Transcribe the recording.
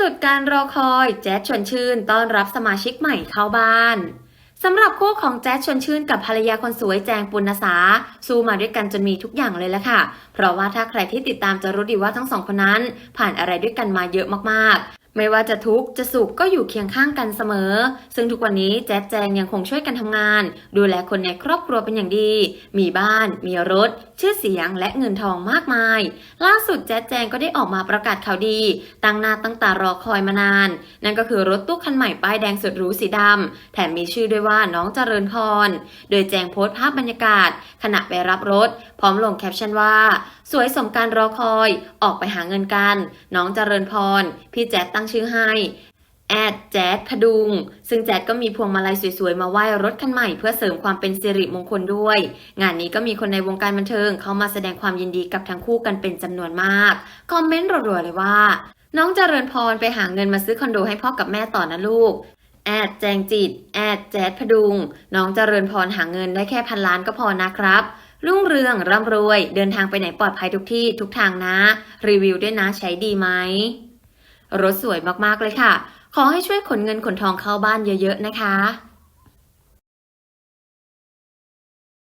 สุดการรอคอยแจ๊ดชวนชื่นต้อนรับสมาชิกใหม่เข้าบ้านสำหรับคู่ของแจ๊ดชวนชื่นกับภรรยาคนสวยแจงปุณสาสู้มาด้วยกันจนมีทุกอย่างเลยละค่ะ เพราะว่าถ้าใครที่ติดตามจะรู้ดีว่าทั้งสองคนนั้น ผ่านอะไรด้วยกันมาเยอะมาก ไม่ว่าจะทุกข์จะสุขก็อยู่เคียงข้างกันเสมอ ซึ่งทุกวันนี้แจ๊ดแจงยังคงช่วยกันทำงาน ดูแลคนในครอบครัวเป็นอย่างดี มีบ้าน มีรถ ชื่อเสียงและเงินทองมากมาย ล่าสุดแจ๊ดแจงก็ได้ออกมาประกาศข่าวดี ตั้งหน้าตั้งตารอคอยมานาน นั่นก็คือรถตู้คันใหม่ป้ายแดงสุดหรูสีดำแถมมีชื่อด้วยว่าน้องเจริญพร โดยแจงโพสต์ภาพบรรยากาศ ขณะไปรับรถ พร้อมลงแคปชั่นว่า สวยสมการรอคอย ออกไปหาเงินกัน น้องเจริญพร พี่แจ๊ดตั้งชื่อให้แอดแจ๊ดพดุง ซึ่งแจ๊ดก็มีพวงมาลัยสวยๆ มาไหว้รถคันใหม่เพื่อเสริมความเป็นสิริมงคลด้วย งานนี้ก็มีคนในวงการบันเทิงเข้ามาแสดงความยินดีกับทั้งคู่กันเป็นจำนวนมาก คอมเมนต์รัวๆเลยว่า น้องเจริญพรไปหาเงินมาซื้อคอนโดให้พ่อกับแม่ต่อนะลูก แอดแจงจิต แอดแจ๊ดพดุง น้องเจริญพรหาเงินได้แค่พันล้านก็พอนะครับรุ่งเรืองร่ำรวย เดินทางไปไหนปลอดภัยทุกที่ทุกทางนะ รีวิวด้วยนะใช้ดีไหม รถสวยมากๆเลยค่ะ ขอให้ช่วยขนเงินขนทองเข้าบ้านเยอะๆนะคะ